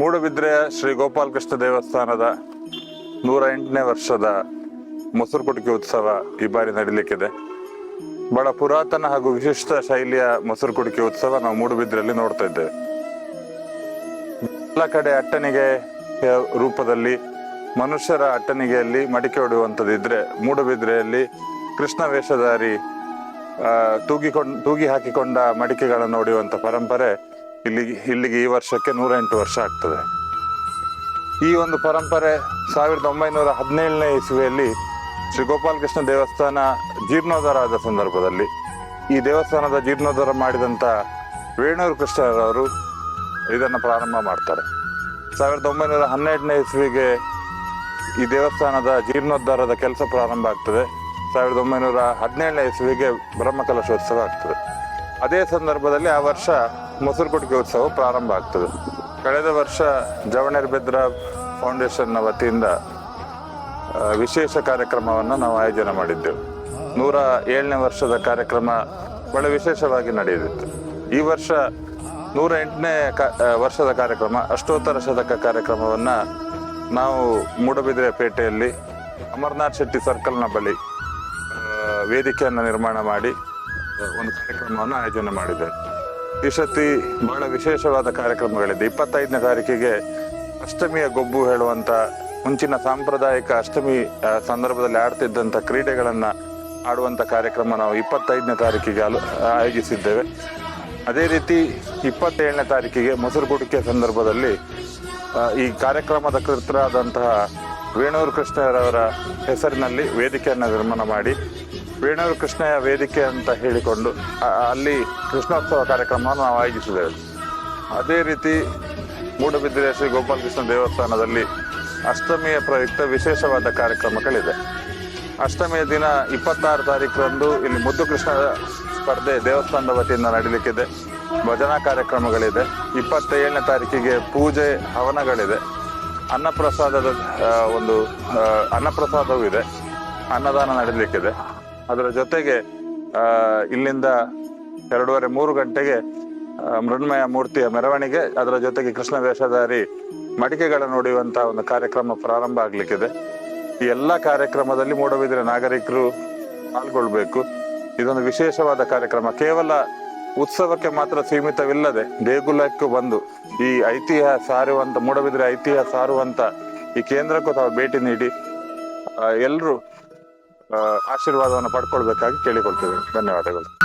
ಮೂಡುಬಿದ್ರೆಯ ಶ್ರೀ ಗೋಪಾಲಕೃಷ್ಣ ದೇವಸ್ಥಾನದ ನೂರ ಎಂಟನೇ ವರ್ಷದ ಮೊಸರು ಕುಟಿಕೆ ಉತ್ಸವ ಈ ಬಾರಿ ನಡೀಲಿಕ್ಕಿದೆ. ಬಹಳ ಪುರಾತನ ಹಾಗೂ ವಿಶಿಷ್ಟ ಶೈಲಿಯ ಮೊಸರು ಕುಡಿಕೆ ಉತ್ಸವ ನಾವು ಮೂಡುಬಿದ್ರೆಯಲ್ಲಿ ನೋಡ್ತಾ ಇದ್ದೇವೆ. ಎಲ್ಲ ಕಡೆ ಅಟ್ಟಣಿಗೆ ರೂಪದಲ್ಲಿ, ಮನುಷ್ಯರ ಅಟ್ಟಣಿಗೆಯಲ್ಲಿ ಮಡಿಕೆ ಹೊಡೆಯುವಂಥದ್ದಿದ್ರೆ ಮೂಡುಬಿದ್ರೆಯಲ್ಲಿ ಕೃಷ್ಣ ವೇಷಧಾರಿ ತೂಗಿಕೊಂಡ್, ತೂಗಿ ಹಾಕಿಕೊಂಡ ಮಡಿಕೆಗಳನ್ನು ಹೊಡೆಯುವಂಥ ಪರಂಪರೆ ಇಲ್ಲಿಗೆ ಇಲ್ಲಿಗೆ ಈ ವರ್ಷಕ್ಕೆ ನೂರ ಎಂಟು ವರ್ಷ ಆಗ್ತದೆ. ಈ ಒಂದು ಪರಂಪರೆ ಸಾವಿರದ ಒಂಬೈನೂರ ಹದಿನೇಳನೇ ಇಸುವೆಯಲ್ಲಿ ಶ್ರೀ ಗೋಪಾಲಕೃಷ್ಣ ದೇವಸ್ಥಾನ ಜೀರ್ಣೋದ್ಧಾರ ಆದ ಸಂದರ್ಭದಲ್ಲಿ, ಈ ದೇವಸ್ಥಾನದ ಜೀರ್ಣೋದ್ಧಾರ ಮಾಡಿದಂಥ ವೇಣೂರು ಕೃಷ್ಣರವರು ಇದನ್ನು ಪ್ರಾರಂಭ ಮಾಡ್ತಾರೆ. ಸಾವಿರದ ಒಂಬೈನೂರ ಹನ್ನೆರಡನೇ ಇಸ್ವಿಗೆ ಈ ದೇವಸ್ಥಾನದ ಜೀರ್ಣೋದ್ಧಾರದ ಕೆಲಸ ಪ್ರಾರಂಭ ಆಗ್ತದೆ. ಸಾವಿರದ ಒಂಬೈನೂರ ಹದಿನೇಳನೇ ಇಸ್ವಿಗೆ ಬ್ರಹ್ಮಕಲಶೋತ್ಸವ ಆಗ್ತದೆ. ಅದೇ ಸಂದರ್ಭದಲ್ಲಿ ಆ ವರ್ಷ ಮೊಸರು ಕುಟಿಕೆ ಉತ್ಸವ ಪ್ರಾರಂಭ ಆಗ್ತದೆ. ಕಳೆದ ವರ್ಷ ಜವಣೆರ್ಬೆದ್ರ ಫೌಂಡೇಶನ್ನ ವತಿಯಿಂದ ವಿಶೇಷ ಕಾರ್ಯಕ್ರಮವನ್ನು ನಾವು ಆಯೋಜನೆ ಮಾಡಿದ್ದೆವು. ನೂರ ಏಳನೇ ವರ್ಷದ ಕಾರ್ಯಕ್ರಮ ಬಹಳ ವಿಶೇಷವಾಗಿ ನಡೆಯುತ್ತಿತ್ತು ಈ ವರ್ಷ ನೂರ ಎಂಟನೇ ಕ- ವರ್ಷದ ಕಾರ್ಯಕ್ರಮ, ಅಷ್ಟೋತ್ತರ ಶತಕ ಕಾರ್ಯಕ್ರಮವನ್ನು ನಾವು ಮೂಡಬಿದ್ರೆ ಪೇಟೆಯಲ್ಲಿ ಅಮರನಾಥ್ ಶೆಟ್ಟಿ ಸರ್ಕಲ್ನ ಬಳಿ ವೇದಿಕೆಯನ್ನು ನಿರ್ಮಾಣ ಮಾಡಿ ಒಂದು ಕಾರ್ಯಕ್ರಮವನ್ನು ಆಯೋಜನೆ ಮಾಡಿದೆ. ಈ ಸತಿ ಬಹಳ ವಿಶೇಷವಾದ ಕಾರ್ಯಕ್ರಮಗಳಿದೆ. ಇಪ್ಪತ್ತೈದನೇ ತಾರೀಕಿಗೆ ಅಷ್ಟಮಿಯ ಗೊಬ್ಬು ಹೇಳುವಂತ ಮುಂಚಿನ ಸಾಂಪ್ರದಾಯಿಕ ಅಷ್ಟಮಿ ಸಂದರ್ಭದಲ್ಲಿ ಆಡ್ತಿದ್ದಂಥ ಕ್ರೀಡೆಗಳನ್ನು ಆಡುವಂಥ ಕಾರ್ಯಕ್ರಮ ನಾವು ಇಪ್ಪತ್ತೈದನೇ ತಾರೀಕಿಗೆ ಅಲು ಆಯೋಜಿಸಿದ್ದೇವೆ. ಅದೇ ರೀತಿ ಇಪ್ಪತ್ತೇಳನೇ ತಾರೀಕಿಗೆ ಮೊಸರು ಕುಡಿಕೆ ಸಂದರ್ಭದಲ್ಲಿ ಈ ಕಾರ್ಯಕ್ರಮದ ಕೃತರಾದಂತಹ ವೇಣೂರು ಕೃಷ್ಣರವರ ಹೆಸರಿನಲ್ಲಿ ವೇದಿಕೆಯನ್ನು ನಿರ್ಮಾಣ ಮಾಡಿ ವೇಣೂರು ಕೃಷ್ಣಯ್ಯ ವೇದಿಕೆ ಅಂತ ಹೇಳಿಕೊಂಡು ಅಲ್ಲಿ ಕೃಷ್ಣೋತ್ಸವ ಕಾರ್ಯಕ್ರಮವನ್ನು ನಾವು ಆಯೋಜಿಸಿದ್ದೇವೆ. ಅದೇ ರೀತಿ ಮೂಡಬಿದಿರೆ ಶ್ರೀ ಗೋಪಾಲಕೃಷ್ಣ ದೇವಸ್ಥಾನದಲ್ಲಿ ಅಷ್ಟಮಿಯ ಪ್ರಯುಕ್ತ ವಿಶೇಷವಾದ ಕಾರ್ಯಕ್ರಮಗಳಿದೆ. ಅಷ್ಟಮಿಯ ದಿನ ಇಪ್ಪತ್ತಾರು ತಾರೀಕರಂದು ಇಲ್ಲಿ ಮುದ್ದು ಕೃಷ್ಣ ಸ್ಪರ್ಧೆ ದೇವಸ್ಥಾನದ ವತಿಯಿಂದ ನಡೀಲಿಕ್ಕಿದೆ. ಭಜನಾ ಕಾರ್ಯಕ್ರಮಗಳಿದೆ. ಇಪ್ಪತ್ತೇಳನೇ ತಾರೀಕಿಗೆ ಪೂಜೆ ಹವನಗಳಿದೆ. ಅನ್ನಪ್ರಸಾದದ ಒಂದು ಅನ್ನಪ್ರಸಾದವೂ ಇದೆ. ಅನ್ನದಾನ ನಡೀಲಿಕ್ಕಿದೆ. ಅದರ ಜೊತೆಗೆ ಇಲ್ಲಿಂದ ಎರಡೂವರೆ ಮೂರು ಗಂಟೆಗೆ ಮೃಣ್ಮಯ ಮೂರ್ತಿಯ ಮೆರವಣಿಗೆ, ಅದರ ಜೊತೆಗೆ ಕೃಷ್ಣ ವೇಷಧಾರಿ ಮಡಿಕೆಗಳನ್ನು ನೋಡುವಂತಹ ಒಂದು ಕಾರ್ಯಕ್ರಮ ಪ್ರಾರಂಭ ಆಗ್ಲಿಕ್ಕಿದೆ. ಈ ಎಲ್ಲ ಕಾರ್ಯಕ್ರಮದಲ್ಲಿ ಮೂಡಬಿದ್ರೆ ನಾಗರಿಕರು ಪಾಲ್ಗೊಳ್ಬೇಕು. ಇದೊಂದು ವಿಶೇಷವಾದ ಕಾರ್ಯಕ್ರಮ. ಕೇವಲ ಉತ್ಸವಕ್ಕೆ ಮಾತ್ರ ಸೀಮಿತವಿಲ್ಲದೆ ದೇಗುಲಕ್ಕೂ ಬಂದು ಈ ಐತಿಹ್ಯ ಸಾರುವಂತ, ಮೂಡಬಿದ್ರೆ ಐತಿಹ್ಯ ಸಾರುವಂತ ಈ ಕೇಂದ್ರಕ್ಕೂ ತಾವು ಭೇಟಿ ನೀಡಿ ಎಲ್ಲರೂ ಆಶೀರ್ವಾದವನ್ನು ಪಡ್ಕೊಳ್ಬೇಕಾಗಿ ಕೇಳಿಕೊಳ್ತೇವೆ. ಧನ್ಯವಾದಗಳು.